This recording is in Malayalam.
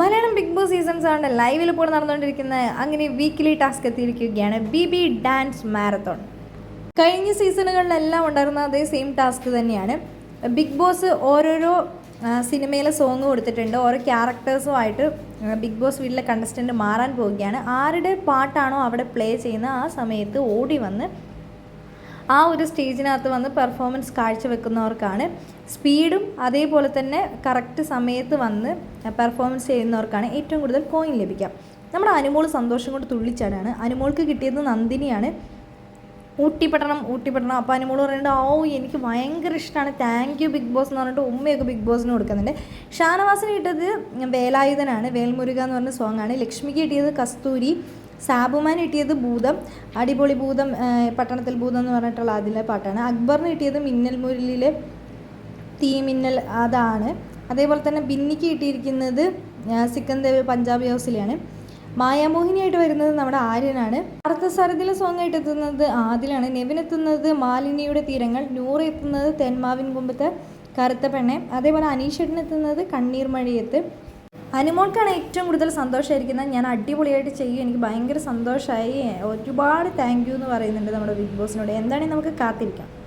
മലയാളം ബിഗ് ബോസ് സീസൺ സെവന്റെ ലൈവിൽ ഇപ്പോൾ നടന്നുകൊണ്ടിരിക്കുന്ന അങ്ങനെ വീക്കിലി ടാസ്ക് എത്തിയിരിക്കുകയാണ് ബി ബി ഡാൻസ് മാരത്തോൺ കഴിഞ്ഞ സീസണുകളിലെല്ലാം ഉണ്ടായിരുന്ന അതേ സെയിം ടാസ്ക് തന്നെയാണ്. ബിഗ് ബോസ് ഓരോരോ സിനിമയിലെ സോങ് കൊടുത്തിട്ടുണ്ട്. ഓരോ ക്യാരക്ടേഴ്സുമായിട്ട് ബിഗ് ബോസ് വീട്ടിലെ കണ്ടസ്റ്റന്റ് മാറാൻ പോവുകയാണ്. ആരുടെ പാട്ടാണോ അവിടെ പ്ലേ ചെയ്യുന്ന ആ സമയത്ത് ഓടി വന്ന് ആ ഒരു സ്റ്റേജിനകത്ത് വന്ന് പെർഫോമൻസ് കാഴ്ചവെക്കുന്നവർക്കാണ്. സ്പീഡും അതേപോലെ തന്നെ കറക്റ്റ് സമയത്ത് വന്ന് പെർഫോമൻസ് ചെയ്യുന്നവർക്കാണ് ഏറ്റവും കൂടുതൽ കോയിൻ ലഭിക്കുക. നമ്മുടെ അനുമോൾ സന്തോഷം കൊണ്ട് തുള്ളിച്ചാടാണ്. അനുമോൾക്ക് കിട്ടിയത് നന്ദിനിയാണ്. ഊട്ടിപ്പെടണം ഊട്ടിപ്പെടണം അപ്പോൾ അനുമോൾ പറയുന്നുണ്ട് ഓ എനിക്ക് ഭയങ്കര ഇഷ്ടമാണ് താങ്ക് യു ബിഗ് ബോസ് എന്ന് പറഞ്ഞിട്ട് ഉമ്മയൊക്കെ ബിഗ് ബോസിന് കൊടുക്കുന്നുണ്ട്. ഷാനവാസിന് കിട്ടിയത് വേലായുധനാണ്. വേൽമുരുക എന്ന് പറഞ്ഞ സോങ്ങാണ് ലക്ഷ്മിക്ക് കിട്ടിയത് കസ്തൂരി. സാബുമാൻ കിട്ടിയത് ഭൂതം അടിപൊളി ഭൂതം പട്ടണത്തിൽ ഭൂതം എന്ന് പറഞ്ഞിട്ടുള്ള അതിലെ പാട്ടാണ്. അക്ബറിന് കിട്ടിയത് മിന്നൽ മുരലിലെ തീ മിന്നൽ അതാണ്. അതേപോലെ തന്നെ ബിന്നിക്ക് കിട്ടിയിരിക്കുന്നത് സിക്കന്ദേവ് പഞ്ചാബി ഹൗസിലെയാണ്. മായാമോഹിനിയായിട്ട് വരുന്നത് നമ്മുടെ ആര്യനാണ്. അർത്ഥസാരഥിയിലെ സോങ് ആയിട്ട് എത്തുന്നത് ആദിലാണ്. നെവിൻ എത്തുന്നത് മാലിനിയുടെ തീരങ്ങൾ നൂറ് എത്തുന്നത് തെന്മാവിൻ കുമ്പത്തെ കറുത്ത പെണ്ണെ. അതേപോലെ അനീഷേട്ടൻ എത്തുന്നത് കണ്ണീർ അനുമോൾക്കാണ് ഏറ്റവും കൂടുതൽ സന്തോഷമായിരിക്കുന്നത്. ഞാൻ അടിപൊളിയായിട്ട് ചെയ്യും. എനിക്ക് ഭയങ്കര സന്തോഷമായി. ഒരുപാട് താങ്ക് യു എന്ന് പറയുന്നുണ്ട് നമ്മുടെ ബിഗ് ബോസിനോട്. എന്താണെങ്കിൽ നമുക്ക് കാത്തിരിക്കാം.